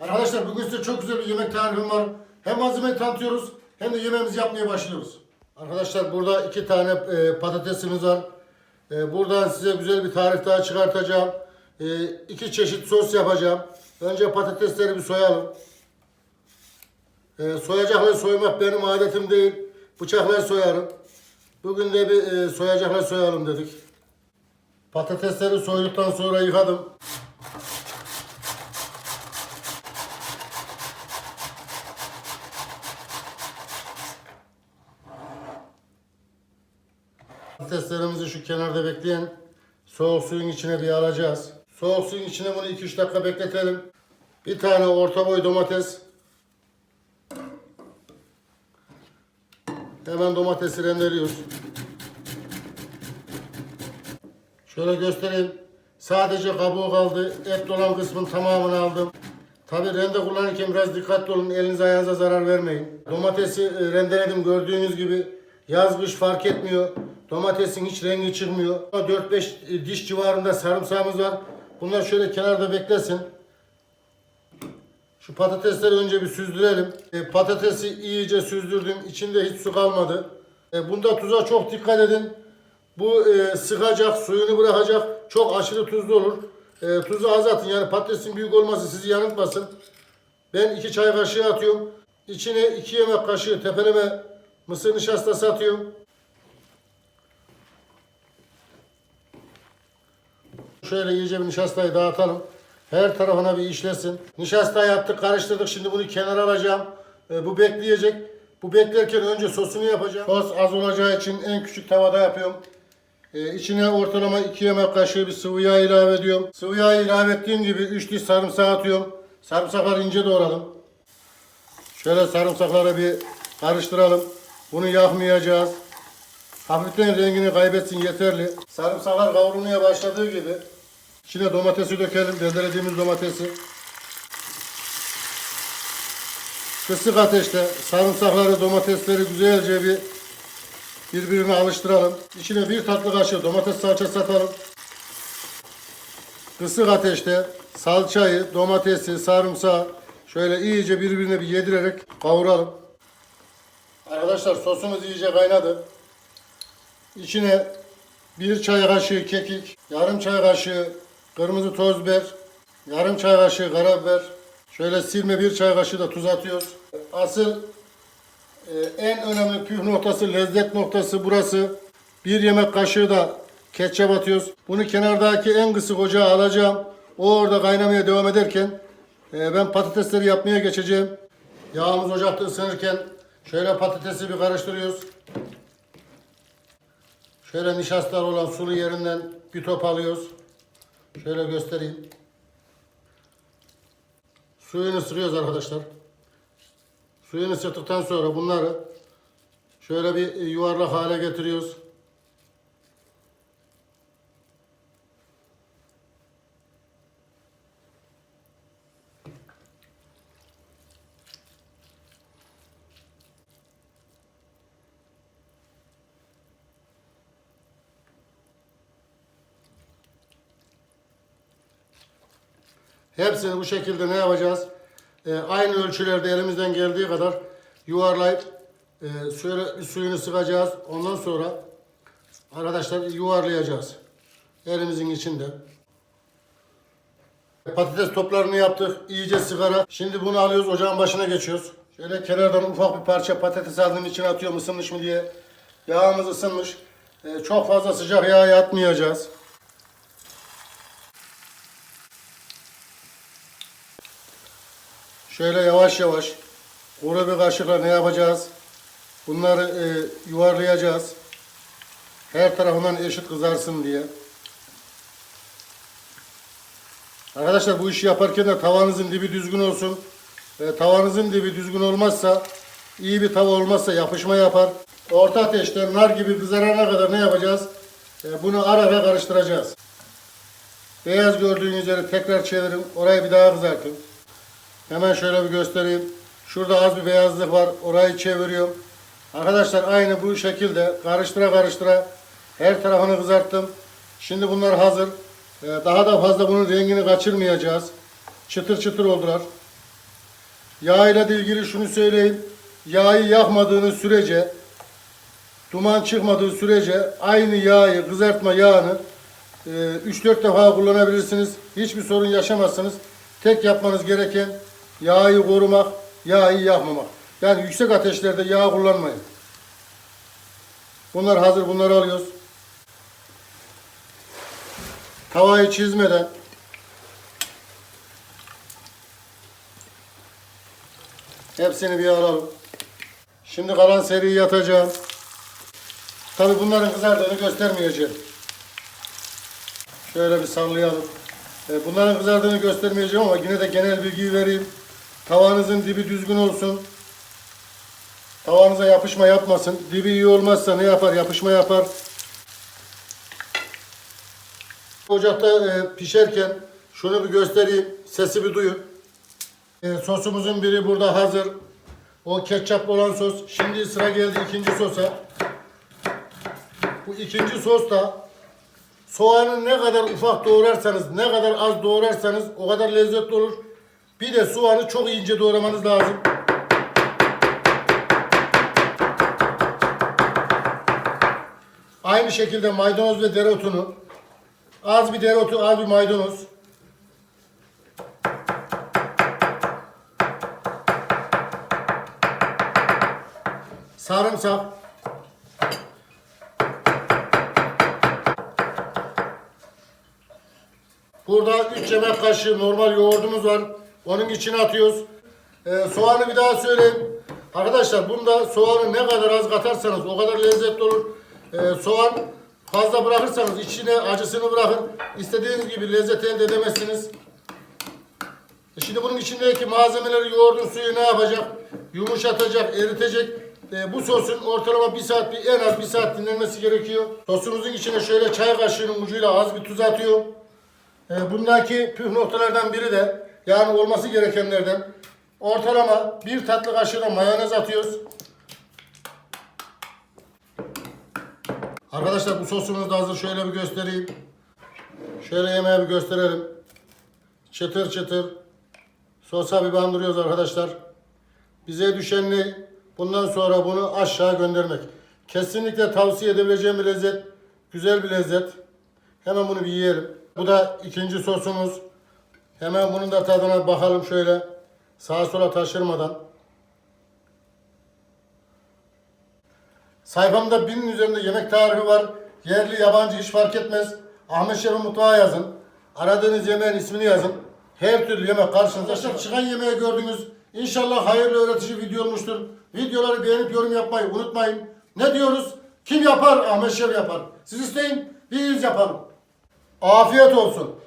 Arkadaşlar bugün size çok güzel bir yemek tarifim var. Hem malzemeyi tanıtıyoruz hem de yemeğimizi yapmaya başlıyoruz. Arkadaşlar burada iki tane e, patatesimiz var. E, buradan size güzel bir tarif daha çıkartacağım. E, iki çeşit sos yapacağım. Önce patatesleri bir soyalım. E, soyacakla soymak benim adetim değil. Bıçakla soyarım. Bugün de bir e, soyacakla soyalım dedik. Patatesleri soyduktan sonra yıkadım. Patateslerimizi şu kenarda bekleyen soğuk suyun içine bir alacağız. Soğuk suyun içine bunu 2-3 dakika bekletelim. Bir tane orta boy domates. Hemen domatesi rendeliyoruz. Şöyle göstereyim. Sadece kabuğu kaldı. Et dolan kısmın tamamını aldım. Tabi rende kullanırken biraz dikkatli olun. Elinize ayağınıza zarar vermeyin. Domatesi e, rendeledim gördüğünüz gibi. Yaz kış fark etmiyor. Domatesin hiç rengi çıkmıyor. 4-5 diş civarında sarımsağımız var. Bunlar şöyle kenarda beklesin. Şu patatesleri önce bir süzdürelim. E, patatesi iyice süzdürdüm. İçinde hiç su kalmadı. E, bunda tuza çok dikkat edin. Bu e, sıkacak, suyunu bırakacak. Çok aşırı tuzlu olur. E, tuzu az atın. Yani patatesin büyük olması sizi yanıltmasın. Ben iki çay kaşığı atıyorum. İçine iki yemek kaşığı tepeleme mısır nişastası atıyorum. Şöyle iyice bir nişastayı dağıtalım. Her tarafına bir işlesin. Nişastayı attık, karıştırdık. Şimdi bunu kenara alacağım. E, bu bekleyecek. Bu beklerken önce sosunu yapacağım. Sos az olacağı için en küçük tavada yapıyorum. E, içine ortalama 2 yemek kaşığı bir sıvı yağ ilave ediyorum. Sıvı yağ ilave ettiğim gibi 3 diş sarımsak atıyorum. Sarımsakları ince doğradım. Şöyle sarımsakları bir karıştıralım. Bunu yakmayacağız. Hafiften rengini kaybetsin yeterli. Sarımsaklar kavrulmaya başladığı gibi içine domatesi dökelim. Rendelediğimiz domatesi. Kısık ateşte sarımsakları, domatesleri güzelce bir birbirine alıştıralım. İçine bir tatlı kaşığı domates salçası atalım. Kısık ateşte salçayı, domatesi, sarımsağı şöyle iyice birbirine bir yedirerek kavuralım. Arkadaşlar sosumuz iyice kaynadı. İçine bir çay kaşığı kekik, yarım çay kaşığı kırmızı toz biber, yarım çay kaşığı karabiber, şöyle silme bir çay kaşığı da tuz atıyoruz. Asıl e, en önemli püf noktası, lezzet noktası burası. Bir yemek kaşığı da ketçap atıyoruz. Bunu kenardaki en kısık ocağa alacağım. O orada kaynamaya devam ederken e, ben patatesleri yapmaya geçeceğim. Yağımız ocakta ısınırken şöyle patatesi bir karıştırıyoruz. Şöyle nişastalı olan sulu yerinden bir top alıyoruz. Şöyle göstereyim. Suyunu ısırıyoruz arkadaşlar. Suyunu ısıttıktan sonra bunları şöyle bir yuvarlak hale getiriyoruz. Hepsini bu şekilde ne yapacağız? Ee, aynı ölçülerde elimizden geldiği kadar yuvarlayıp e, şöyle suyunu sıkacağız. Ondan sonra arkadaşlar yuvarlayacağız. Elimizin içinde. Patates toplarını yaptık. iyice sigara. Şimdi bunu alıyoruz ocağın başına geçiyoruz. Şöyle kenardan ufak bir parça patates aldığım içine atıyorum ısınmış mı diye. Yağımız ısınmış. Ee, çok fazla sıcak yağ atmayacağız. Şöyle yavaş yavaş kuru bir kaşıkla ne yapacağız? Bunları e, yuvarlayacağız. Her tarafından eşit kızarsın diye. Arkadaşlar bu işi yaparken de tavanızın dibi düzgün olsun. E, tavanızın dibi düzgün olmazsa, iyi bir tava olmazsa yapışma yapar. Orta ateşte nar gibi kızarana kadar ne yapacağız? E, bunu ara ara karıştıracağız. Beyaz gördüğünüz yeri tekrar çevirin. Orayı bir daha kızartın. Hemen şöyle bir göstereyim. Şurada az bir beyazlık var. Orayı çeviriyorum. Arkadaşlar aynı bu şekilde karıştıra karıştıra her tarafını kızarttım. Şimdi bunlar hazır. Ee, Daha da fazla bunun rengini kaçırmayacağız. Çıtır çıtır oldular. Yağ ile ilgili şunu söyleyeyim. Yağı yakmadığınız sürece, duman çıkmadığı sürece aynı yağı, kızartma yağını e, 3-4 defa kullanabilirsiniz. Hiçbir sorun yaşamazsınız. Tek yapmanız gereken yağı korumak, yağı yakmamak. Yani yüksek ateşlerde yağ kullanmayın. Bunlar hazır, bunları alıyoruz. Tavayı çizmeden hepsini bir alalım. Şimdi kalan seriyi yatacağım. Tabi bunların kızardığını göstermeyeceğim. Şöyle bir sallayalım. E, Bunların kızardığını göstermeyeceğim ama yine de genel bilgiyi vereyim. Tavanızın dibi düzgün olsun. Tavanıza yapışma yapmasın. Dibi iyi olmazsa ne yapar? Yapışma yapar. Ocakta e, pişerken şunu bir göstereyim. Sesi bir duyun. E, sosumuzun biri burada hazır. O ketçaplı olan sos. Şimdi sıra geldi ikinci sosa. Bu ikinci sos da soğanı ne kadar ufak doğrarsanız, ne kadar az doğrarsanız o kadar lezzetli olur. Bir de soğanı çok ince doğramanız lazım. Aynı şekilde maydanoz ve dereotunu az bir dereotu, az bir maydanoz. Sarımsak. Burada 3 yemek kaşığı normal yoğurdumuz var. Onun içine atıyoruz. Ee, soğanı bir daha söyleyeyim. Arkadaşlar bunda soğanı ne kadar az katarsanız o kadar lezzetli olur. Ee, soğan fazla bırakırsanız içine acısını bırakın. İstediğiniz gibi lezzet elde edemezsiniz. E Şimdi bunun içindeki malzemeleri yoğurdun suyu ne yapacak? Yumuşatacak, eritecek. E, bu sosun ortalama bir saat, bir, en az bir saat dinlenmesi gerekiyor. Sosumuzun içine şöyle çay kaşığının ucuyla az bir tuz atıyor. E, bundaki püf noktalardan biri de yani olması gerekenlerden ortalama bir tatlı kaşığı mayonez atıyoruz. Arkadaşlar bu sosumuz da hazır. Şöyle bir göstereyim. Şöyle yemeğe bir gösterelim. Çıtır çıtır. Sosa bir bandırıyoruz arkadaşlar. Bize düşen ne? Bundan sonra bunu aşağı göndermek. Kesinlikle tavsiye edebileceğim bir lezzet. Güzel bir lezzet. Hemen bunu bir yiyelim. Bu da ikinci sosumuz. Hemen bunun da tadına bakalım şöyle. Sağa sola taşırmadan. Sayfamda binin üzerinde yemek tarifi var. Yerli yabancı hiç fark etmez. Ahmet Şef'in mutfağı yazın. Aradığınız yemeğin ismini yazın. Her türlü yemek karşınıza çıkar. Çıkan yemeği gördünüz. İnşallah hayırlı öğretici video olmuştur. Videoları beğenip yorum yapmayı unutmayın. Ne diyoruz? Kim yapar? Ahmet Şef yapar. Siz isteyin, biz yapalım. Afiyet olsun.